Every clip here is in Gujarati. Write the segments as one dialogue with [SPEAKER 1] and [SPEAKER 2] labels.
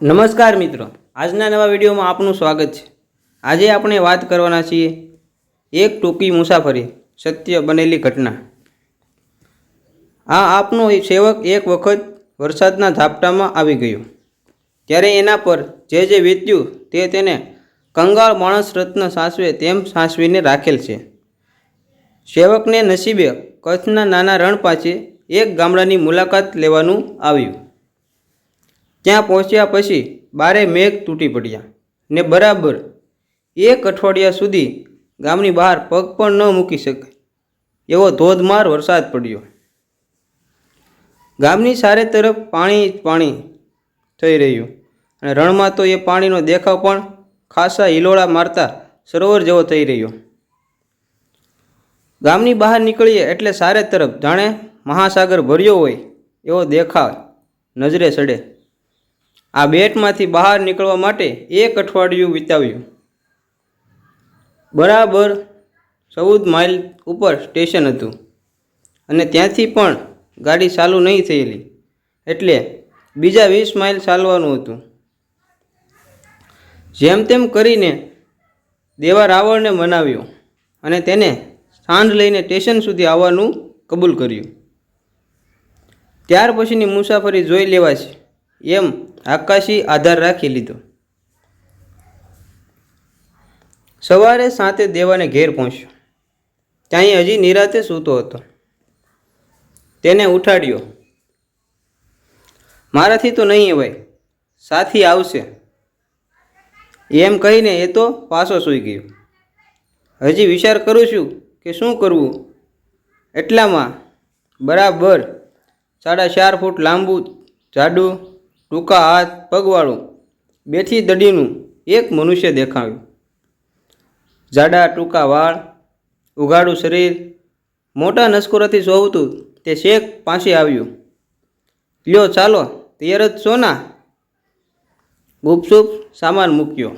[SPEAKER 1] નમસ્કાર મિત્રો. આજના નવા વિડીયોમાં આપનું સ્વાગત છે. આજે આપણે વાત કરવાના છીએ એક ટૂંકી મુસાફરી, સત્ય બનેલી ઘટના. આ આપનો સેવક એક વખત વરસાદના ઝાપટામાં આવી ગયો. ત્યારે એના પર જે જે વીત્યું તે તેને કંગાળ માણસ રત્ન સાસવે તેમ સાસવીને રાખેલ છે. સેવકને નસીબે કચ્છના નાના રણ પાસે એક ગામડાની મુલાકાત લેવાનું આવ્યું. ત્યાં પહોંચ્યા પછી બારે મેઘ તૂટી પડ્યા ને બરાબર એક અઠવાડિયા સુધી ગામની બહાર પગ પણ ન મૂકી શકે એવો ધોધમાર વરસાદ પડ્યો. ગામની સારે તરફ પાણી જ પાણી થઈ રહ્યું અને રણમાં તો એ પાણીનો દેખાવ પણ ખાસા હિલોળા મારતા સરોવર જેવો થઈ રહ્યો. ગામની બહાર નીકળીએ એટલે સારે તરફ જાણે મહાસાગર ભર્યો હોય એવો દેખાવ નજરે ચડે આ બેટમાંથી બહાર નીકળવા માટે એક અઠવાડિયું વિતાવ્યું. બરાબર ચૌદ માઇલ ઉપર સ્ટેશન હતું અને ત્યાંથી પણ ગાડી ચાલુ નહીં થયેલી. એટલે બીજા વીસ માઇલ ચાલવાનું હતું. જેમ તેમ કરીને દેવા રાવણને મનાવ્યો અને તેને સાંજ લઈને સ્ટેશન સુધી આવવાનું કબૂલ કર્યું. ત્યાર પછીની મુસાફરી જોઈ લેવાશે. એમ આકાશી આધાર રાખી લીધો. સવારે સાતે દેવાને ઘેર પહોંચ્યો. ત્યાં હજી નિરાતે સૂતો હતો. તેને ઉઠાડ્યો. મારાથી તો નહીં અવાય. સાથી આવશે. એમ કહીને એ તો પાછો સૂઈ ગયો. હજી વિચાર કરું છું કે શું કરવું? એટલામાં બરાબર સાડા ચાર ફૂટ લાંબુ જાડું ટૂંકા હાથ પગવાળું બેથી દડીનું એક મનુષ્ય દેખાયું જાડા ટૂંકા વાળ, ઉઘાડું શરીર, મોટા નસકોરાથી સોવતું તે શેખ પાસે આવ્યું. લ્યો ચાલો, તૈયાર જ છો ના? ગુપસુપ સામાન મૂક્યો.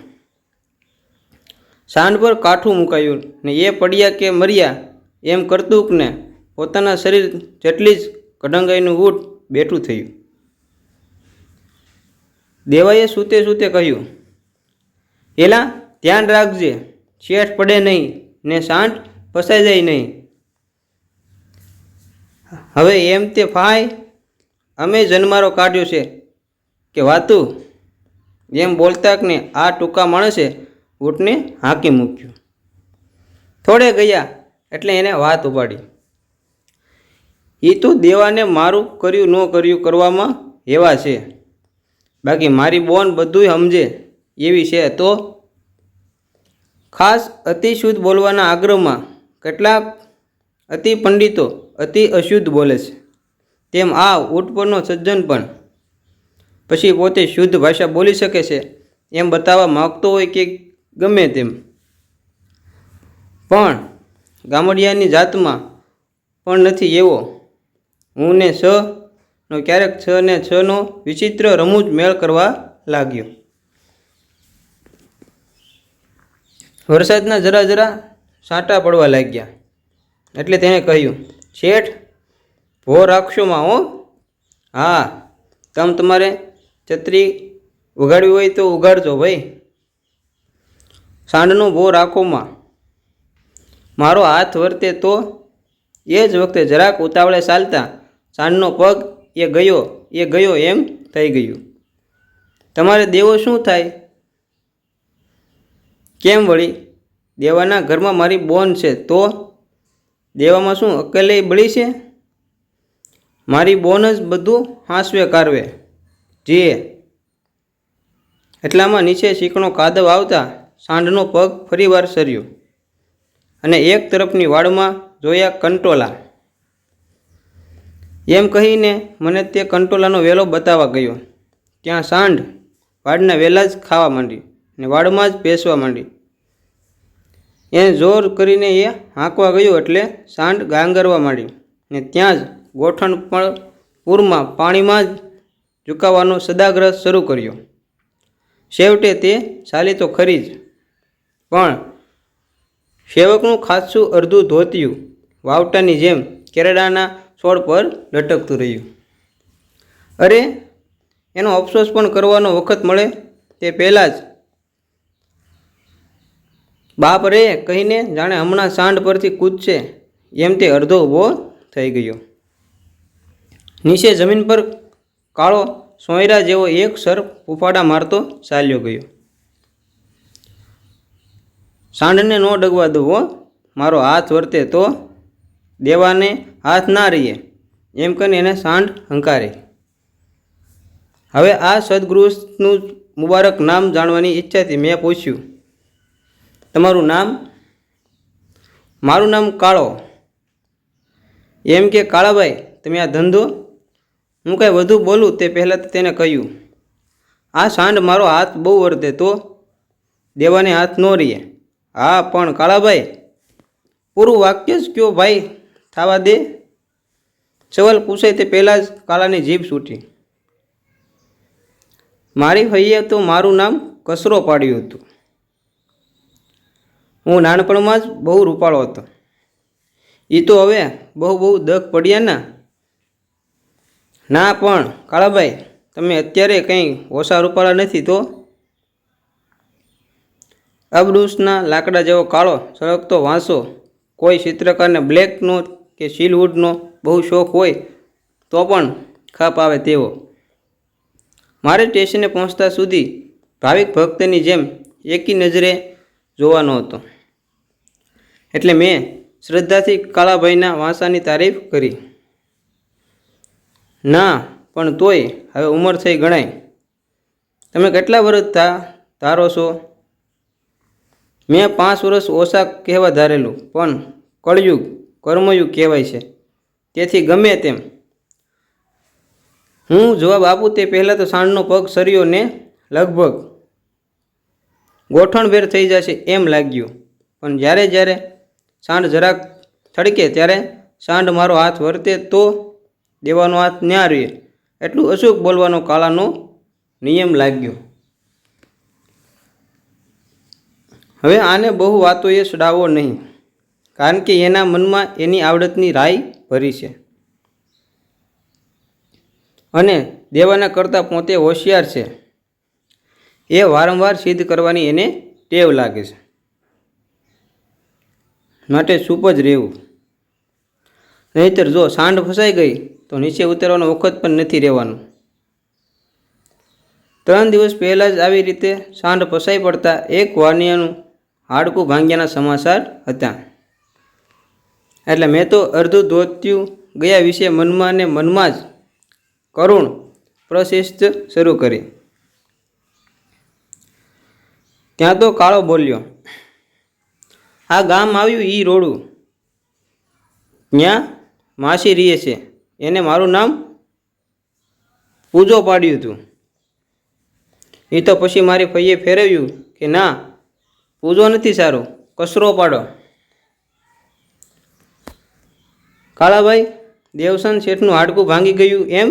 [SPEAKER 1] સાંડ પર કાઠું મુકાયું ને એ પડ્યા કે મર્યા એમ કરતુંકને પોતાના શરીર જેટલી જ કઢંગાઈનું ઊંટ બેઠું થયું. દેવાએ સૂતે સૂતે કહ્યું, એલા, ધ્યાન રાખજે, શેઠ પડે નહીં ને સાંઠ ફસાઈ જાય નહીં. હવે એમ તે ફાય? અમે જન્મારો કાઢ્યો છે. કે વાતું? એમ બોલતા ને આ ટૂંકા માણસે ઊંટને હાંકી મૂક્યું. થોડે ગયા, એટલે એને વાત ઉપાડી. એ તો દેવાને મારું કર્યું ન કર્યું કરવામાં એવા છે. બાકી મારી બોન બધુંય સમજે, એવી છે. તો ખાસ અતિશુદ્ધ બોલવાના આગ્રહમાં કેટલાક અતિ પંડિતો અતિ અશુદ્ધ બોલે છે. તેમ આ ઊંટ સજ્જન પણ પછી પોતે શુદ્ધ ભાષા બોલી શકે છે એમ બતાવવા માગતો હોય કે ગમે તેમ. પણ ગામડિયાની જાતમાં પણ નથી એવો. હું ને સ નો ક્યારેક છ ને છ નો વિચિત્ર રમૂજ મેળ કરવા લાગ્યો. વરસાદના જરા જરા છાંટા પડવા લાગ્યા. એટલે તેણે કહ્યું, શેઠ, ભો રાખશોમાં હો. હા તમ તમારે છત્રી ઉગાડવી હોય તો ઉગાડજો ભાઈ. સાંડનું ભો રાખોમાં મારો હાથ વર્તે તો એ જ વખતે જરાક ઉતાવળે ચાલતા સાંડનો પગ એ ગયો એ ગયો એમ થઈ ગયું. તમારે દેવો શું થાય? કેમ વળી? દેવાના ઘરમાં મારી બોન છે, તો? દેવામાં શું અકેલે બળી છે? મારી બોન જ બધું હાંસવે, કારવે. જીએ. એટલામાં નીચે શીકણો કાદવ આવતા સાંઢનો પગ ફરીવાર સર્યો. અને એક તરફની વાડમાં જોયા કંટોલા. એમ કહીને મને તે કંટોલાનો વેલો બતાવવા ગયો. ત્યાં સાંઢ વાડના વેલા જ ખાવા માંડી ને વાડમાં જ બેસવા માંડી. એને જોર કરીને એ હાંકવા ગયો એટલે સાંઢ ગાંગરવા માંડી ને ત્યાં જ ગોઠણ પણ પૂરમાં પાણીમાં જ ઝુકાવવાનો સદાગ્રહ શરૂ કર્યો. છેવટે તે ચાલી તો ખરી જ. પણ સેવકનું ખાસું અડધું ધોતિયું વાવટાની જેમ કેરડાના છોડ પર લટકતું રહ્યું. અરે, એનો અફસોસ પણ કરવાનો વખત મળે તે પહેલાં જ. બાપ રે, કહીને જાણે હમણાં સાંડ પરથી કૂદશે, એમ તે અડધો ઊભો થઈ ગયો. નીચે જમીન પર કાળો સોયરા જેવો એક સર ઉફાડા મારતો ચાલ્યો ગયો. સાંડને ન ડગવા દો મારો હાથ વર્તે તો દેવાને હાથ ના રહીએ. એમ કરીને એને સાંડ હંકારી. હવે આ સદગૃહનું મુબારક નામ જાણવાની ઈચ્છાથી મેં પૂછ્યું, તમારું નામ? મારું નામ કાળો. એમ કે, કાળાભાઈ, તમે આ ધંધો? હું કાંઈ વધુ બોલું તે પહેલાં તેને કહ્યું. આ સાંડ મારો હાથ બહુ વર્તે તો? દેવાને હાથ ન રહીએ. હા, પણ કાળાભાઈ, પૂરું વાક્ય જ કયો ભાઈ? થવા દે. સવાલ પૂછાય તે પહેલાં જ કાળાની જીભ છૂટી મારી ફઈએ તો મારું નામ કસરો પાડ્યું હતું. હું નાનપણમાં જ બહુ રૂપાળો હતો. એ તો હવે બહુ બહુ દખ પડ્યા ના. ના પણ, કાળાભાઈ, તમે અત્યારે કંઈ ઓછા રૂપાળા નથી તો? અબડુસના લાકડા જેવો કાળો, સળગતો વાંસો, કોઈ ચિત્રકારને બ્લેકનો કે સીલવુડનો બહુ શોખ હોય તો પણ ખપ આવે તેવો. મારે સ્ટેશને પહોંચતા સુધી ભાવિક ભક્તની જેમ એકી નજરે જોવાનો હતો. એટલે મેં શ્રદ્ધાથી કાળાભાઈના વાંસાની તારીફ કરી. ના, પણ તોય હવે ઉંમર થઈ ગણાય. તમે કેટલા વર્ષ ધારો છો? મેં પાંચ વર્ષ ઓછા કહેવા ધારેલું, પણ કળયુગ કર્મયુગ કહેવાય છે. તેથી ગમે તેમ હું જવાબ આપું તે પહેલાં તો સાંજનો પગ સર્યો ને લગભગ ગોઠણભેર થઈ જશે એમ લાગ્યું. પણ જ્યારે જ્યારે સાંડ જરાક થડકે ત્યારે સાંડ મારો હાથ વર્તે તો દેવાનો હાથ ન્યા રહે એટલું અશુક બોલવાનો કાળાનો નિયમ લાગ્યો. હવે આને બહુ વાતોએ સડાવો નહીં. કારણ કે એના મનમાં એની આવડતની રાય ભરી છે. અને દેવાના કરતાં પોતે હોશિયાર છે. એ વારંવાર સિદ્ધ કરવાની એને ટેવ લાગે છે. માટે ચૂપ જ રહેવું. નહીંતર જો સાંડ ફસાઈ ગઈ, તો નીચે ઉતરવાનો વખત પણ નથી રહેવાનો. ત્રણ દિવસ પહેલાં જ આવી રીતે સાંડ ફસાઈ પડતા એક વાનિયાનું હાડકું ભાંગ્યાના સમાચાર હતા. એટલે મેં તો અર્ધું ધોત્યું. ગયા વિશે મનમાં ને મનમાં જ કરુણ પ્રશિસ્ત શરૂ કરી. ત્યાં તો કાળો બોલ્યો, આ ગામ આવ્યું ઈ રોડું. ત્યાં માસી રીએ છે. એને મારું નામ પૂજો પાડ્યું હતું એ તો પછી મારી ફઈએ ફેરવ્યું કે ના, પૂજો નથી સારો, કચરો પાડો. કાળાભાઈ, દેવસન શેઠનું હાડકું ભાંગી ગયું એમ?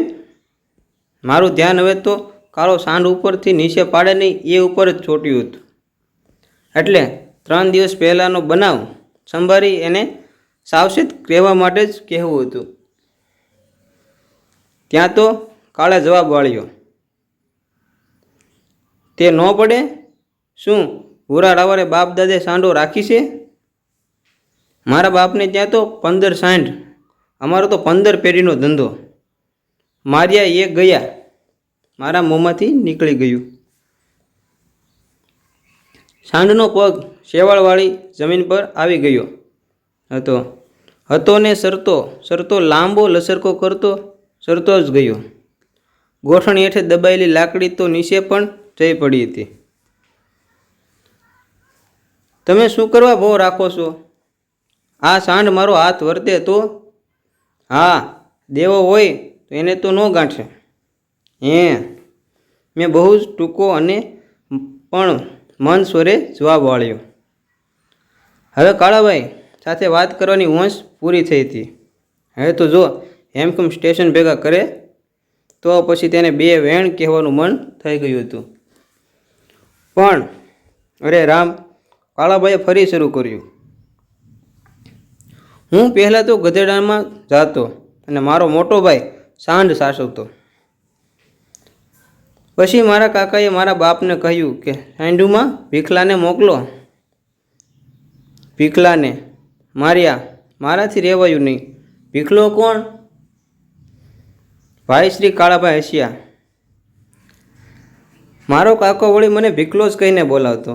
[SPEAKER 1] મારું ધ્યાન હવે તો કાળો સાંડ ઉપરથી નીચે પાડે નહીં, એ ઉપર જ ચોટ્યું હતું. એટલે ત્રણ દિવસ પહેલાંનો બનાવ સંભાળી એને સાવચેત રહેવા માટે જ કહેવું હતું. ત્યાં તો કાળે જવાબ વાળ્યો, તે ન પડે? શું ભૂરા રાવરે બાપ દાદે સાંડો રાખી છે? મારા બાપને ત્યાં તો પંદર સાંઠ અમારો તો પંદર પેઢીનો ધંધો. માર્યા એ ગયા. મારા મોંમાંથી નીકળી ગયું. સાંડનો પગ શેવાળવાળી જમીન પર આવી ગયો હતો. હતો ને સરતો. સરતો લાંબો લસરકો કરતો, સરતો જ ગયો. ગોઠણ હેઠે દબાયેલી લાકડી તો નીચે પણ જઈ પડી હતી. તમે શું કરવા ભો રાખો છો? આ સાંડ મારો હાથ વર્તે તો હા, દેવો હોય તો એને તો ન ગાંઠે. હે, મેં બહુ જ ટૂંકો અને પણ મન સ્વરે જવાબ વાળ્યો. હવે કાળાભાઈ સાથે વાત કરવાની વંશ પૂરી થઈ હતી. હવે તો જો હેમકુમ સ્ટેશન ભેગા કરે, તો પછી તેને બે વેણ કહેવાનું મન થઈ ગયું હતું. પણ, અરે રામ, કાળાભાઈએ ફરી શરૂ કર્યું. હું પહેલાં તો ગધેડામાં જાતો અને મારો મોટો ભાઈ સાંઢ સાસવતો. પછી મારા કાકાએ મારા બાપને કહ્યું કે, સાંઢુમાં, ભીખલાને મોકલો. ભીખલાને? માર્યા, મારાથી રહેવાયું નહીં. ભીખલો કોણ? ભાઈ શ્રી કાળાભાઈ હસિયા. મારો કાકો વળી મને ભીખલો જ કહીને બોલાવતો.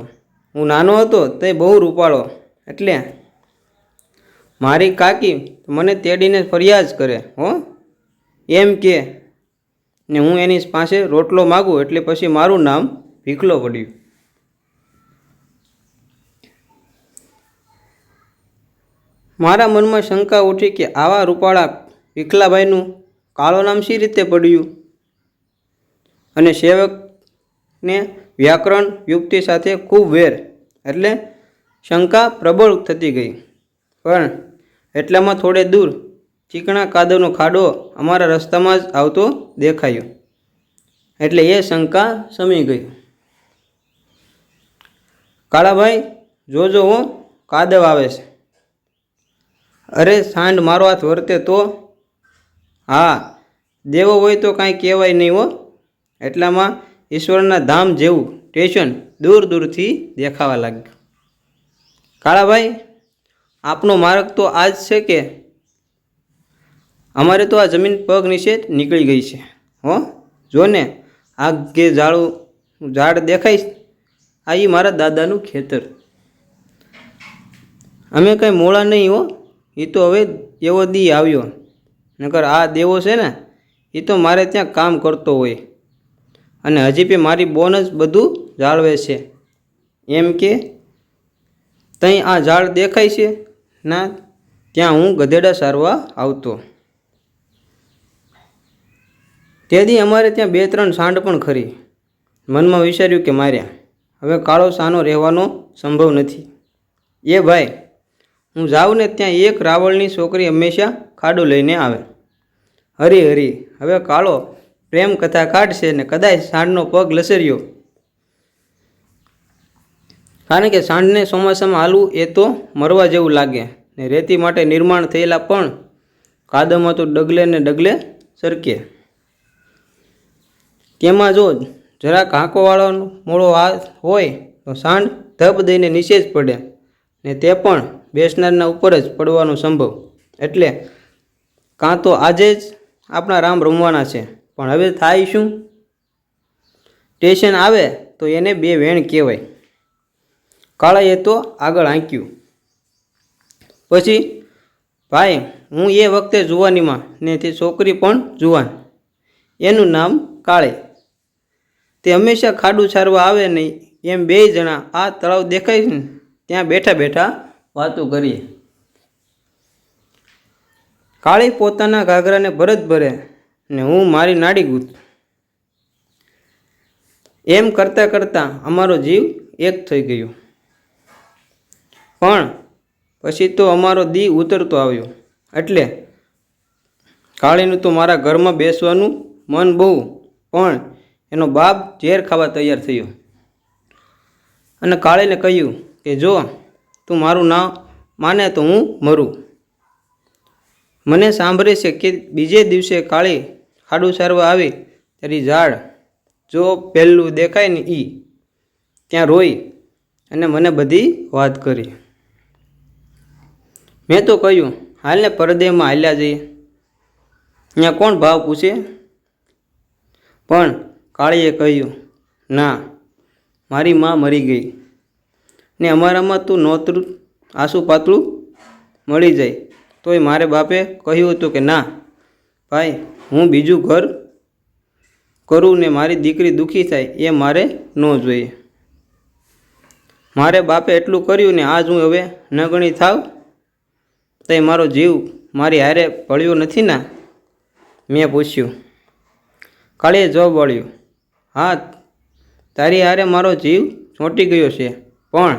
[SPEAKER 1] હું નાનો હતો તે બહુ રૂપાળો. એટલે મારી કાકી મને તેડીને ફરિયાદ કરે, હો? એમ કે, ને હું એની પાસે રોટલો માગું એટલે પછી મારું નામ ભીખલો પડ્યું મારા મનમાં શંકા ઉઠી કે આવા રૂપાળા ભીખલાભાઈનું કાળો નામ શી રીતે પડ્યું? અને સેવકને વ્યાકરણ યુક્તિ સાથે ખૂબ વેર, એટલે શંકા પ્રબળ થતી ગઈ. પણ એટલામાં થોડે દૂર ચીકણા કાદવનો ખાડો અમારા રસ્તામાં જ આવતો દેખાયો. એટલે એ શંકા સમી ગઈ. કાળાભાઈ જોજો હો કાદવ આવે છે. અરે સાંડ મારો હાથ વર્તે તો? હા, દેવો હોય તો કાંઈ કહેવાય નહીં હો. એટલામાં ઈશ્વરના ધામ જેવું સ્ટેશન દૂર દૂરથી દેખાવા લાગ્યું. કાળાભાઈ આપનો માર્ગ તો આ જ છે કે અમારે તો આ જમીન પગ નીચે નીકળી ગઈ છે, હો? જો ને કે ઝાડું, ઝાડ દેખાય આ એ મારા દાદાનું ખેતર. અમે કંઈ મોળા નહીં, હો? એ તો હવે એવો દી આવ્યો. નકર આ દેવો છે ને એ તો મારે ત્યાં કામ કરતો હોય. અને હજી બી મારી બોન જ બધું જાળવે છે. એમ કે, તઈ આ ઝાડ દેખાય છે? ના, ત્યાં હું ગધેડા સારવા આવતો. તેથી અમારે ત્યાં બે ત્રણ સાંડ પણ ખરી. મનમાં વિચાર્યું કે માર્યા. હવે કાળો સાનો રહેવાનો સંભવ નથી. એ ભાઈ, હું જાઉં ને ત્યાં એક રાવળની છોકરી હંમેશા ખાડો લઈને આવે. હરી હરી, હવે કાળો પ્રેમ કથા કાઢશે ને કદાચ સાંડનો પગ લસર્યો કારણ કે સાંડને ચોમાસામાં હાલવું એ તો મરવા જેવું લાગે. ને રેતી માટે નિર્માણ થયેલા પણ કાદવમાં તો ડગલે ને ડગલે સરકે. તેમાં જો જરાક હાંકોવાળો મોળો હાથ હોય તો સાંડ ધબ દઈને નીચે જ પડે ને તે પણ બેસનારના ઉપર જ પડવાનો સંભવ. એટલે કાં તો આજે જ આપણા રામ રમવાના છે. પણ હવે થાય શું? સ્ટેશન આવે તો એને બે વેણ કહેવાય. કાળાએ તો આગળ આંક્યું. પછી, ભાઈ, હું એ વખતે જુવાનીમાં ને તે છોકરી પણ જુવાન. એનું નામ કાળે. તે હંમેશા ખાડું છારવા આવે નહીં, એમ બેય જણા આ તળાવ દેખાય ને, ત્યાં બેઠા બેઠા વાતો કરીએ. કાળી પોતાના ઘાઘરાને ભરત ભરે ને હું મારી નાડી ગૂંથ. એમ કરતાં કરતાં અમારો જીવ એક થઈ ગયો. પણ પછી તો અમારો દી ઉતરતો આવ્યો. એટલે કાળીનું તો મારા ઘરમાં બેસવાનું મન બહુ, પણ એનો બાપ ઝેર ખાવા તૈયાર થયો. અને કાળીને કહ્યું કે, જો, તું મારું નામ માને તો હું મરું. મને સાંભળે છે કે બીજે દિવસે કાળી ખાડું સારવા આવી ત્યારે ઝાડ જો પહેલું દેખાય ને એ ત્યાં રોઈ અને મને બધી વાત કરી. મેં તો કહ્યું, હાલને પરદેહમાં હાલ્યા જઈએ. ત્યાં કોણ ભાવ પૂછે? પણ કાળીએ કહ્યું, ના, મારી માં મરી ગઈ ને અમારામાં તું નોતરું આંસુ પાતળું મળી જાય. તોય મારે બાપે કહ્યું હતું કે, ના, ભાઈ, હું બીજું ઘર કરું ને મારી દીકરી દુઃખી થાય એ મારે ન જોઈએ. મારે બાપે એટલું કર્યું ને આજ હું હવે નગણી થાવ તો મારો જીવ મારી હારે ભળ્યો નથી ના મેં પૂછ્યું. કાળીએ જવાબ વળ્યો હા, તારી હારે મારો જીવ ચોંટી ગયો છે, પણ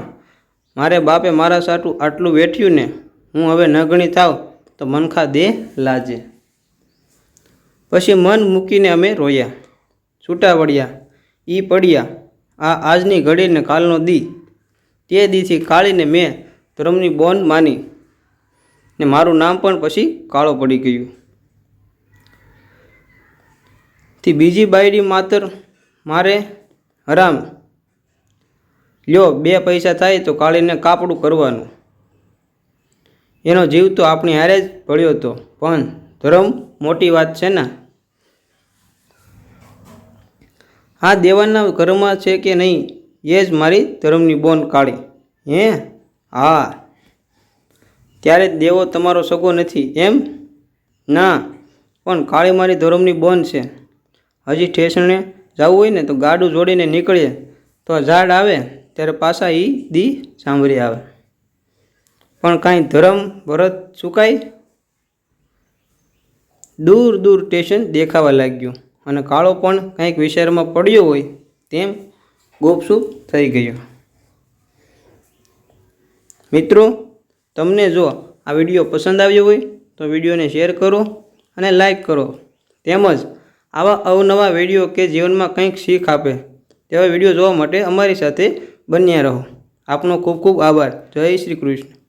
[SPEAKER 1] મારે બાપે મારા સાટું આટલું વેઠ્યું ને, હું હવે નગણી થાવ તો મનખા દે લાજે. પછી મન મૂકીને અમે રોયા, છૂટા વળ્યા, ઈ પડ્યા, આ આજની ઘડીને કાલનો દી. તે દીથી કાળીને મેં ધર્મની બોન માની ને મારું નામ પણ પછી કાળો પડી ગયું. થી બીજી બાયડી માતર મારે હરામ. લ્યો, બે પૈસા થાય તો કાળીને કાપડું કરવાનું. એનો જીવ તો આપણી હારે જ પડ્યો હતો, પણ ધર્મ મોટી વાત છે ને? આ દેવાના ઘરમાં છે કે નહીં, એ જ મારી ધર્મની બોન કાળી હે? હા. ત્યારે દેવો તમારો સગો નથી, એમ? ના, પણ કાળી મારી ધર્મની બોન છે. હજી ઠેસણે જવું હોય ને તો ગાડું જોડીને નીકળીએ. તો ઝાડ આવે, ત્યારે પાછા એ દી સાંભળી આવે. પણ કાંઈ ધર્મ ભરત ચૂકાય દૂર દૂર સ્ટેશન દેખાવા લાગ્યું અને કાળો પણ કંઈક વિચારમાં પડ્યો હોય તેમ ગોપસુપ થઈ ગયો. મિત્રો તમને જો આ વીડિયો પસંદ આવ્યો હોય તો વિડીયોને શેર કરો અને લાઈક કરો. તેમજ આવા અવનવા વીડિયો કે જીવનમાં કંઈક શીખ આપે તેવા વીડિયો જોવા માટે અમારી સાથે બન્યા રહો. આપનો ખૂબ ખૂબ આભાર. જય શ્રી કૃષ્ણ.